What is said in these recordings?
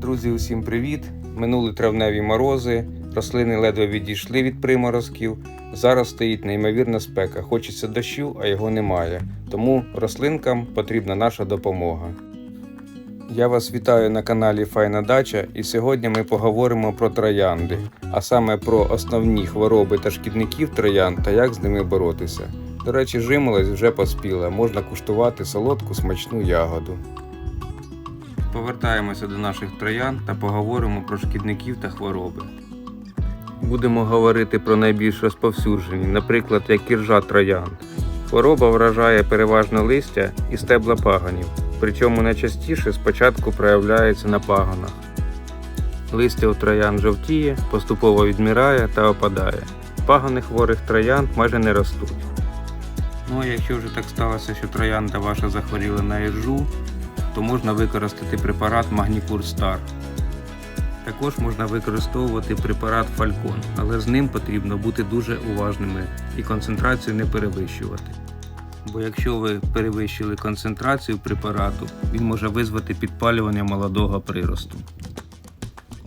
Друзі, усім привіт! Минули травневі морози, рослини ледве відійшли від приморозків. Зараз стоїть неймовірна спека. Хочеться дощу, а його немає. Тому рослинкам потрібна наша допомога. Я вас вітаю на каналі Файна Дача, і сьогодні ми поговоримо про троянди, а саме про основні хвороби та шкідників троянд та як з ними боротися. До речі, жимолость вже поспіла, можна куштувати солодку смачну ягоду. Повертаємося до наших троянд та поговоримо про шкідників та хвороби. Будемо говорити про найбільш розповсюджені, наприклад, як іржа троянд. Хвороба вражає переважно листя і стебла паганів, причому найчастіше спочатку проявляється на пагонах. Листя у троянд жовтіє, поступово відмирає та опадає. Пагони хворих троянд майже не ростуть. Ну а якщо вже так сталося, що троянда ваша захворіла на іржу, то можна використати препарат Магнікур Стар. Також можна використовувати препарат Фалькон, але з ним потрібно бути дуже уважними і концентрацію не перевищувати. Бо якщо ви перевищили концентрацію препарату, він може визвати підпалювання молодого приросту.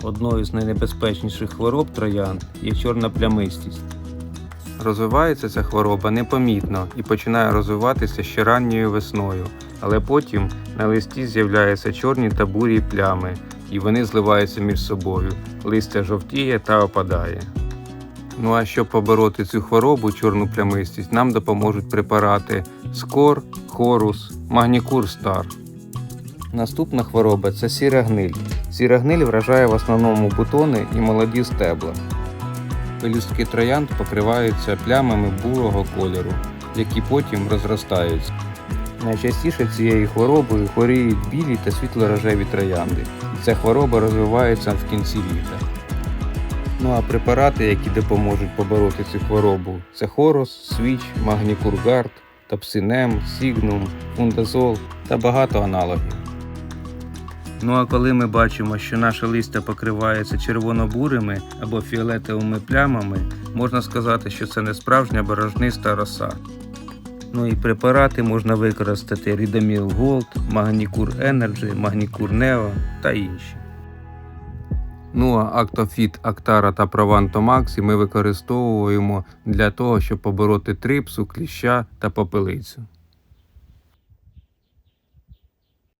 Одною з найнебезпечніших хвороб троянд є чорна плямистість. Розвивається ця хвороба непомітно і починає розвиватися ще ранньою весною, але потім на листі з'являються чорні та бурі плями, і вони зливаються між собою. Листя жовтіє та опадає. Ну а щоб побороти цю хворобу, чорну плямистість, нам допоможуть препарати Скор, Хорус, Магнікур Стар. Наступна хвороба це сіра гниль. Сіра гниль вражає в основному бутони і молоді стебла. Пелюстки троянд покриваються плямами бурого кольору, які потім розростаються. Найчастіше цією хворобою хворіють білі та світло-рожеві троянди, і ця хвороба розвивається в кінці літа. Ну а препарати, які допоможуть побороти цю хворобу, це хорос, свіч, магнікургард, топсинем, сігнум, фундазол та багато аналогів. Ну а коли ми бачимо, що наше листя покривається червоно-бурими або фіолетовими плямами, можна сказати, що це не справжня борожниста роса. Ну і препарати можна використати Рідоміл Голд, Магнікур Energy, Магнікур Нео та інші. Ну а Актофіт, Актара та Прованто Максі ми використовуємо для того, щоб побороти трипсу, кліща та попелицю.